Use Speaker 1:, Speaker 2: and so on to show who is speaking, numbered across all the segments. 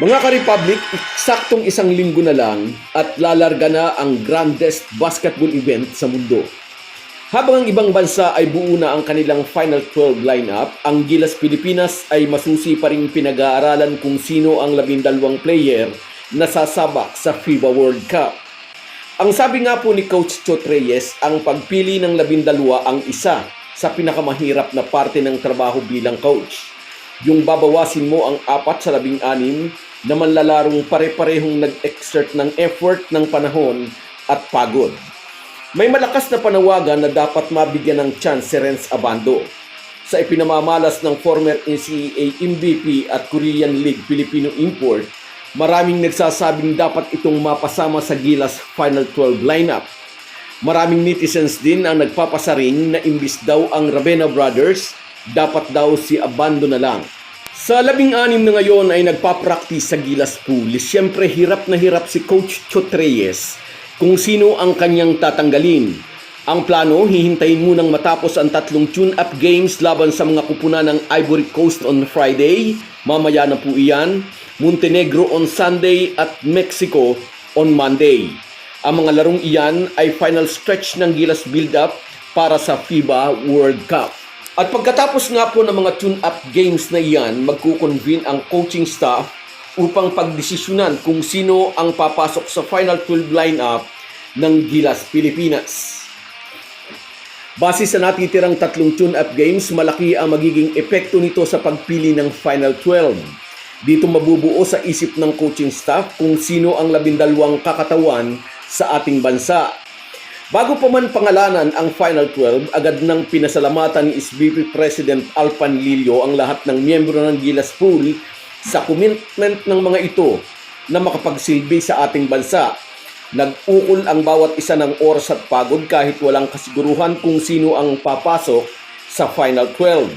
Speaker 1: Mga ka-Republic, eksaktong isang linggo na lang at lalarga na ang grandest basketball event sa mundo. Habang ang ibang bansa ay buo na ang kanilang Final 12 lineup, ang Gilas Pilipinas ay masusi pa rin pinag-aaralan kung sino ang labindalawang player na sasabak sa FIBA World Cup. Ang sabi nga po ni Coach Chot Reyes, ang pagpili ng labindalwa ang isa sa pinakamahirap na parte ng trabaho bilang coach. Yung babawasin mo ang apat sa labing anim na manlalarong pare-parehong nag-exert ng effort ng panahon at pagod. May malakas na panawagan na dapat mabigyan ng chance si Renz Abando. Sa ipinamamalas ng former NCAA MVP at Korean League Filipino import, maraming nagsasabing dapat itong mapasama sa Gilas Final 12 lineup. Maraming netizens din ang nagpapasaring na imbis daw ang Ravena Brothers, dapat daw si Abando na lang. Sa labing anim na ngayon ay nagpa-practice sa Gilas Pool. Siyempre hirap na hirap si Coach Chot Reyes kung sino ang kanyang tatanggalin. Ang plano, hihintayin munang matapos ang tatlong tune-up games laban sa mga kupuna ng Ivory Coast on Friday, mamaya na po iyan, Montenegro on Sunday at Mexico on Monday. Ang mga larong iyan ay final stretch ng Gilas build-up para sa FIBA World Cup. At pagkatapos nga po ng mga tune-up games na iyan, magkukonvene ang coaching staff upang pagdesisyonan kung sino ang papasok sa final 12 lineup ng Gilas Pilipinas. Base sa natitirang tatlong tune-up games, malaki ang magiging epekto nito sa pagpili ng Final 12. Dito mabubuo sa isip ng coaching staff kung sino ang labindalwang kakatawan sa ating bansa. Bago pa man pangalanan ang Final 12, agad nang pinasalamatan ni SBP President Alpan Lillo ang lahat ng miyembro ng Gilas Pool sa commitment ng mga ito na makapagsilbi sa ating bansa. Nag-ukol ang bawat isa ng oras at pagod kahit walang kasiguruhan kung sino ang papasok sa Final 12.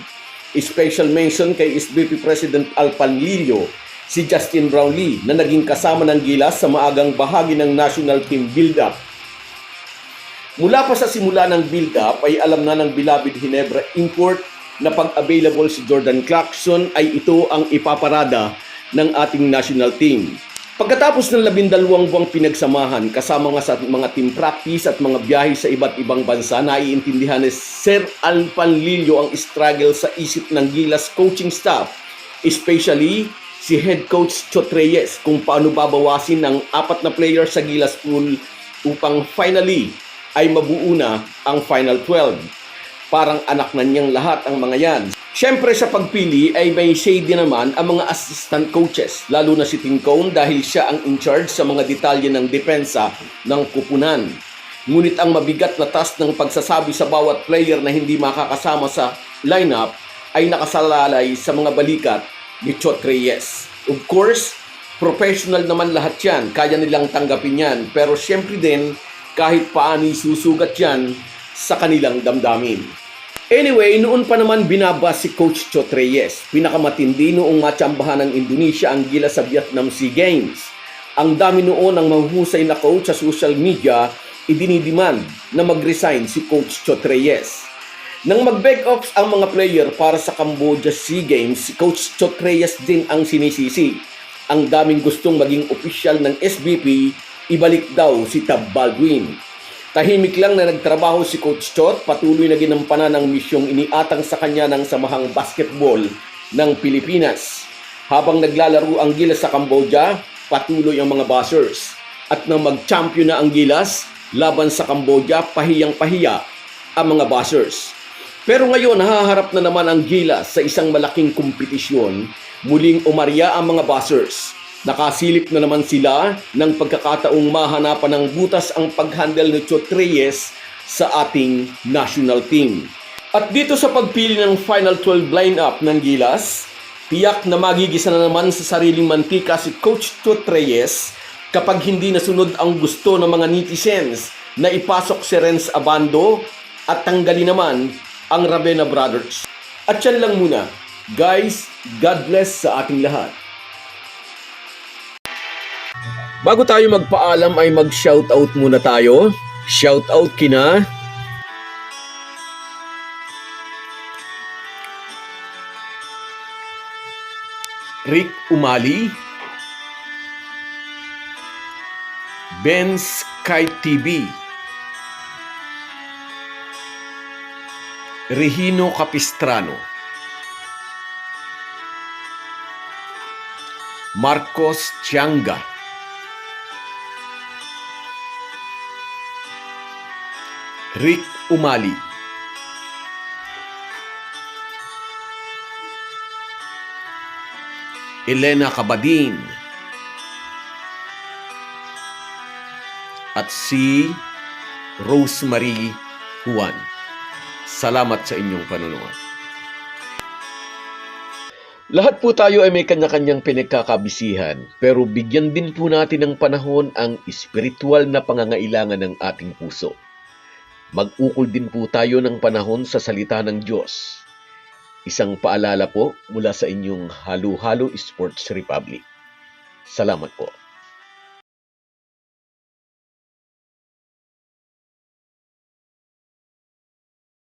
Speaker 1: Special mention kay SBP President Alpan Lillo, si Justin Brownlee na naging kasama ng Gilas sa maagang bahagi ng national team build-up. Mula pa sa simula ng build-up ay alam na ng Bilabid Hinebra Import na pag available si Jordan Clarkson ay ito ang ipaparada ng ating national team. Pagkatapos ng labindalawang buwang pinagsamahan kasama nga sa mga team practice at mga biyahe sa iba't ibang bansa, naiintindihan ni Sir Alpan Lillo ang struggle sa isip ng Gilas coaching staff, especially si head coach Chot Reyes kung paano babawasin ang apat na player sa Gilas pool upang finally ay mabuo na ang Final 12. Parang anak na niyang lahat ang mga yan. Siyempre sa pagpili ay may say din naman ang mga assistant coaches, lalo na si Tim Cone dahil siya ang in charge sa mga detalye ng depensa ng kupunan. Ngunit ang mabigat na task ng pagsasabi sa bawat player na hindi makakasama sa lineup ay nakasalalay sa mga balikat ni Chot Reyes. Of course, professional naman lahat yan. Kaya nilang tanggapin yan. Pero siyempre din, kahit paano susugat yan sa kanilang damdamin. Anyway, noon pa naman binabas si Coach Chot Reyes. Pinakamatindi noong matsambahan ng Indonesia ang gila sa Vietnam Sea Games. Ang dami noon ng mahusay na coach sa social media, idinidemand na mag-resign si Coach Chot Reyes. Nang mag-back off ang mga player para sa Cambodia Sea Games, si Coach Chot Reyes din ang sinisisi. Ang daming gustong maging opisyal ng SBP ibalik daw si Tab Baldwin. Tahimik lang na nagtrabaho si Coach Chot, patuloy na ginampanan ng misyong iniatang sa kanya ng samahang basketball ng Pilipinas. Habang naglalaro ang Gilas sa Cambodia, patuloy ang mga buzzers. At nang mag-champion na ang Gilas, laban sa Cambodia, pahiyang-pahiya ang mga buzzers. Pero ngayon, nahaharap na naman ang Gilas sa isang malaking kompetisyon, muling umarya ang mga buzzers. Nakasilip na naman sila ng pagkakataong mahanapan ng butas ang paghandle ni Chot Reyes sa ating national team. At dito sa pagpili ng Final 12 lineup ng Gilas, tiyak na magigisa na naman sa sariling mantika si Coach Chot Reyes kapag hindi nasunod ang gusto ng mga netizens na ipasok si Renz Abando at tanggalin naman ang Ravena Brothers. At yan lang muna. Guys, God bless sa ating lahat. Bago tayo magpaalam ay mag-shoutout muna tayo. Shoutout kina Rick Umali, Ben Sky TV, Regino Capistrano, Marcos Tianga, Rick Umali, Elena Cabadin, at si Rosemary Juan. Salamat sa inyong panonood. Lahat po tayo ay may kanya-kanyang pinagkakabisihan, pero bigyan din po natin ng panahon ang espiritual na pangangailangan ng ating puso. Mag-ukol din po tayo ng panahon sa salita ng Diyos. Isang paalala po mula sa inyong Halo-Halo Sports Republic. Salamat po.